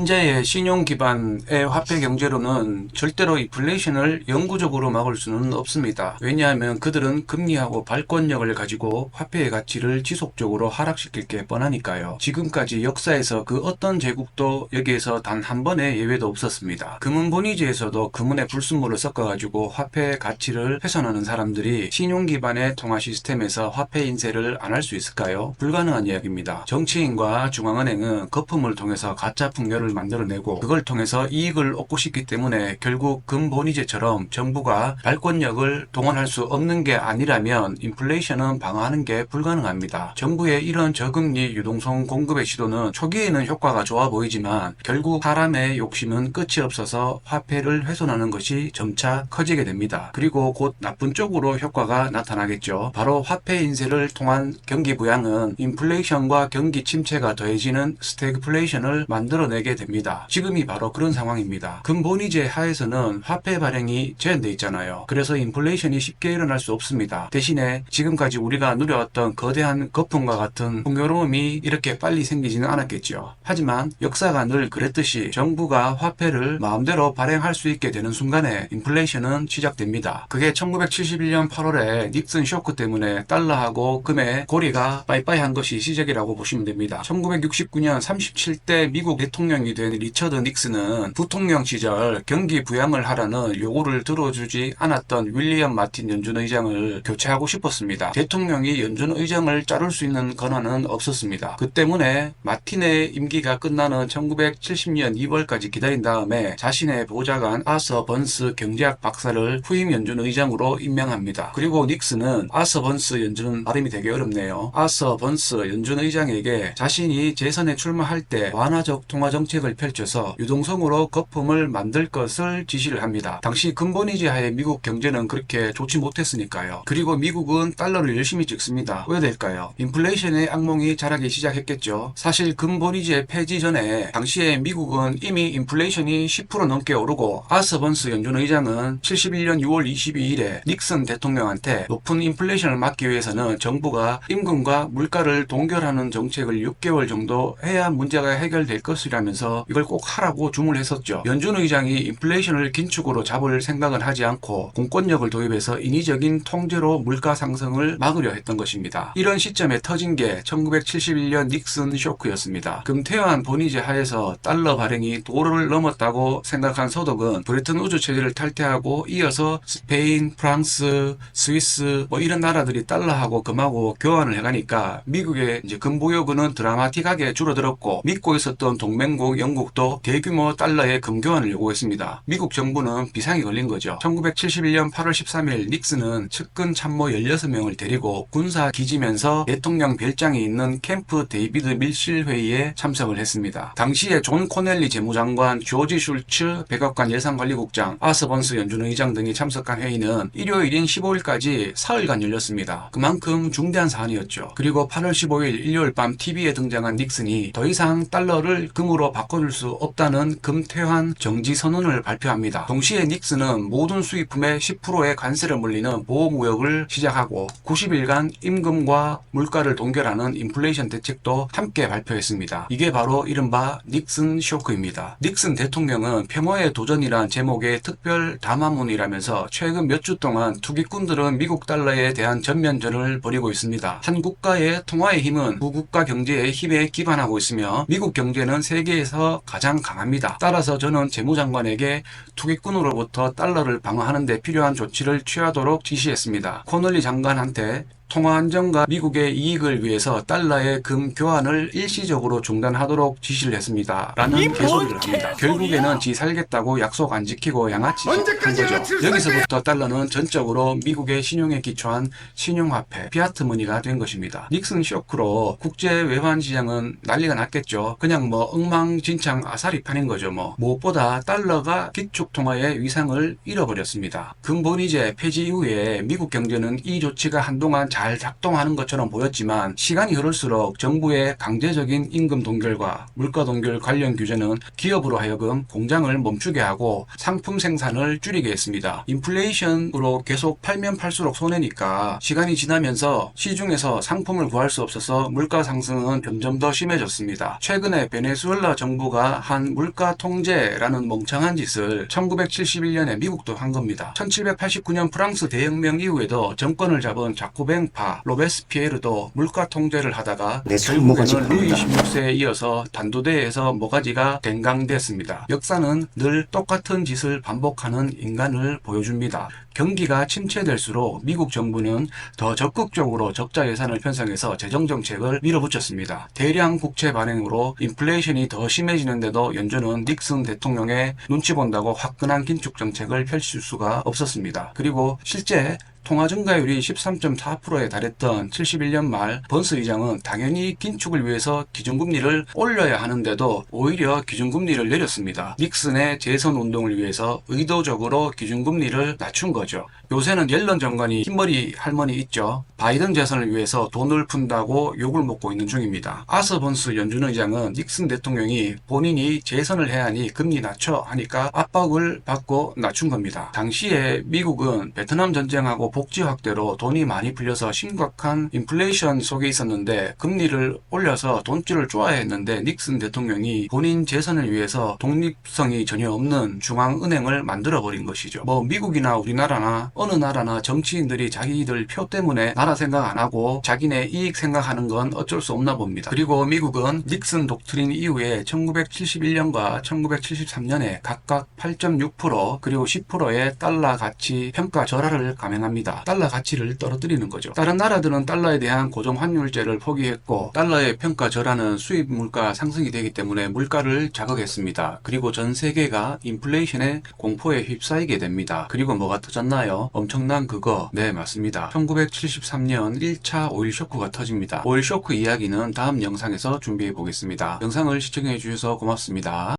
현재의 신용 기반의 화폐 경제로는 절대로 인플레이션을 영구적으로 막을 수는 없습니다. 왜냐하면 그들은 금리하고 발권력을 가지고 화폐의 가치를 지속적으로 하락시킬 게 뻔하니까요. 지금까지 역사에서 그 어떤 제국도 여기에서 단 한 번의 예외도 없었습니다. 금은 보니지에서도 금은에 불순물을 섞어가지고 화폐의 가치를 훼손하는 사람들이 신용 기반의 통화 시스템에서 화폐 인쇄를 안 할 수 있을까요? 불가능한 이야기입니다. 정치인과 중앙은행은 거품을 통해서 가짜 풍요 를 만들어내고 그걸 통해서 이익을 얻고 싶기 때문에 결국 금보니제처럼 정부가 발권력을 동원할 수 없는 게 아니라면 인플레이션은 방어하는 게 불가능합니다. 정부의 이런 저금리 유동성 공급의 시도는 초기에는 효과가 좋아 보이지만 결국 사람의 욕심은 끝이 없어서 화폐를 훼손하는 것이 점차 커지게 됩니다. 그리고 곧 나쁜 쪽으로 효과가 나타나겠죠. 바로 화폐 인쇄를 통한 경기 부양은 인플레이션과 경기 침체가 더해지는 스태그플레이션을 만들어내게 됩니다. 지금이 바로 그런 상황입니다. 근본이제 하에서는 화폐 발행이 제한돼 있잖아요. 그래서 인플레이션이 쉽게 일어날 수 없습니다. 대신에 지금까지 우리가 누려왔던 거대한 거품과 같은 풍요로움이 이렇게 빨리 생기지는 않았겠죠. 하지만 역사가 늘 그랬듯이 정부가 화폐를 마음대로 발행할 수 있게 되는 순간에 인플레이션은 시작됩니다. 그게 1971년 8월에 닉슨 쇼크 때문에 달러하고 금의 고리가 빠이빠이 한 것이 시작이라고 보시면 됩니다. 1969년 37대 미국 대통령 이 된 리처드 닉슨은 부통령 시절 경기 부양을 하라는 요구를 들어주지 않았던 윌리엄 마틴 연준 의장을 교체하고 싶었습니다. 대통령이 연준 의장을 자를 수 있는 권한은 없었습니다. 그 때문에 마틴의 임기가 끝나는 1970년 2월까지 기다린 다음에 자신의 보좌관 아서 번스 경제학 박사를 후임 연준 의장으로 임명합니다. 그리고 닉슨은 아서 번스 연준은 발음이 되게 어렵네요. 아서 번스 연준 의장에게 자신이 재선에 출마할 때 완화적 통화 정책 을 펼쳐서 유동성으로 거품을 만들 것을 지시를 합니다. 당시 근본이지 하에 미국 경제는 그렇게 좋지 못했으니까요. 그리고 미국은 달러를 열심히 찍습니다. 왜 될까요? 인플레이션의 악몽이 자라기 시작했겠죠. 사실 근본이지의 폐지 전에 당시에 미국은 이미 인플레이션이 10% 넘게 오르고 아서번스 연준 의장은 71년 6월 22일에 닉슨 대통령한테 높은 인플레이션을 막기 위해서는 정부가 임금과 물가를 동결하는 정책을 6개월 정도 해야 문제가 해결될 것이라면서 이걸 꼭 하라고 주문했었죠. 연준 의장이 인플레이션을 긴축으로 잡을 생각은 하지 않고 공권력을 도입해서 인위적인 통제로 물가 상승을 막으려 했던 것입니다. 이런 시점에 터진 게 1971년 닉슨 쇼크였습니다. 금태환 본의제 하에서 달러 발행이 도를 넘었다고 생각한 소독은 브레튼 우주 체제를 탈퇴하고 이어서 스페인, 프랑스, 스위스 뭐 이런 나라들이 달러하고 금하고 교환을 해가니까 미국의 이제 금보유고는 드라마틱하게 줄어들었고 믿고 있었던 동맹 국 영국도 대규모 달러의 금 교환을 요구했습니다. 미국 정부는 비상이 걸린 거죠. 1971년 8월 13일 닉슨은 측근 참모 16명을 데리고 군사 기지면서 대통령 별장에 있는 캠프 데이비드 밀실 회의에 참석을 했습니다. 당시에 존 코넬리 재무장관, 조지 슐츠 백악관 예산관리국장, 아서번스 연준 의장 등이 참석한 회의는 일요일인 15일까지 사흘간 열렸습니다. 그만큼 중대한 사안이었죠. 그리고 8월 15일 일요일 밤 TV에 등장한 닉슨이 더 이상 달러를 금으 로 바꿔줄 수 없다는 금퇴환 정지 선언을 발표합니다. 동시에 닉슨은 모든 수입품의 10%의 관세를 물리는 보호무역을 시작하고 90일간 임금과 물가를 동결하는 인플레이션 대책도 함께 발표했습니다. 이게 바로 이른바 닉슨 쇼크입니다. 닉슨 대통령은 평화의 도전이란 제목의 특별 담화문이라면서 최근 몇 주 동안 투기꾼들은 미국 달러에 대한 전면전을 벌이고 있습니다. 한 국가의 통화의 힘은 두 국가 경제의 힘에 기반하고 있으며 미국 경제는 세계 에서 가장 강합니다. 따라서 저는 재무장관에게 투기꾼으로부터 달러를 방어하는 데 필요한 조치를 취하도록 지시했습니다. 코널리 장관한테 통화 안정과 미국의 이익을 위해서 달러의 금 교환을 일시적으로 중단하도록 지시를 했습니다. 라는 개소리를 합니다. 결국에는 지 살겠다고 약속 안 지키고 양아치 한 거죠. 여기서부터 달러는 전적으로 미국의 신용에 기초한 신용화폐, 피아트 머니가 된 것입니다. 닉슨 쇼크로 국제 외환 시장은 난리가 났겠죠. 그냥 뭐 엉망진창 아사리 판인 거죠 뭐. 무엇보다 달러가 기축 통화의 위상을 잃어버렸습니다. 근본이제 폐지 이후에 미국 경제는 이 조치가 한동안 잘 작동하는 것처럼 보였지만 시간이 흐를수록 정부의 강제적인 임금 동결과 물가 동결 관련 규제는 기업으로 하여금 공장을 멈추게 하고 상품 생산을 줄이게 했습니다. 인플레이션으로 계속 팔면 팔수록 손해니까 시간이 지나면서 시중에서 상품을 구할 수 없어서 물가 상승은 점점 더 심해졌습니다. 최근에 베네수엘라 정부가 한 물가 통제라는 멍청한 짓을 1971년에 미국도 한 겁니다. 1789년 프랑스 대혁명 이후에도 정권을 잡은 자코뱅 파 로베스피에르도 물가 통제를 하다가 결국에는 루이 보인다. 16세에 이어서 단도대에서 모가지가 댕강됐습니다. 역사는 늘 똑같은 짓을 반복하는 인간을 보여줍니다. 경기가 침체될수록 미국 정부는 더 적극적으로 적자 예산을 편성해서 재정 정책을 밀어붙였습니다. 대량 국채 발행으로 인플레이션이 더 심해지는데도 연준은 닉슨 대통령의 눈치 본다고 화끈한 긴축 정책을 펼칠 수가 없었습니다. 그리고 실제 통화 증가율이 13.4%에 달했던 71년 말 번스 의장은 당연히 긴축을 위해서 기준금리를 올려야 하는데도 오히려 기준금리를 내렸습니다. 닉슨의 재선 운동을 위해서 의도적으로 기준금리를 낮춘 거죠. 요새는 옐런 정권이 흰머리 할머니 있죠. 바이든 재선을 위해서 돈을 푼다고 욕을 먹고 있는 중입니다. 아서 번스 연준 의장은 닉슨 대통령이 본인이 재선을 해야 하니 금리 낮춰 하니까 압박을 받고 낮춘 겁니다. 당시에 미국은 베트남 전쟁하고 복지 확대로 돈이 많이 풀려서 심각한 인플레이션 속에 있었는데 금리를 올려서 돈줄을 쪼아야 했는데 닉슨 대통령이 본인 재선을 위해서 독립성이 전혀 없는 중앙은행을 만들어 버린 것이죠. 뭐 미국이나 우리나라 나 어느 나라나 정치인들이 자기들 표 때문에 나라 생각 안 하고 자기네 이익 생각하는 건 어쩔 수 없나 봅니다. 그리고 미국은 닉슨 독트린 이후에 1971년과 1973년에 각각 8.6% 그리고 10%의 달러 가치 평가 절하를 감행합니다. 달러 가치를 떨어뜨리는 거죠. 다른 나라들은 달러에 대한 고정 환율제를 포기했고 달러의 평가 절하는 수입 물가 상승이 되기 때문에 물가를 자극했습니다. 그리고 전 세계가 인플레이션의 공포에 휩싸이게 됩니다. 그리고 뭐가 터 졌나요? 엄청난 그거. 네, 맞습니다. 1973년 1차 오일 쇼크가 터집니다. 오일 쇼크 이야기는 다음 영상에서 준비해 보겠습니다. 영상을 시청해 주셔서 고맙습니다.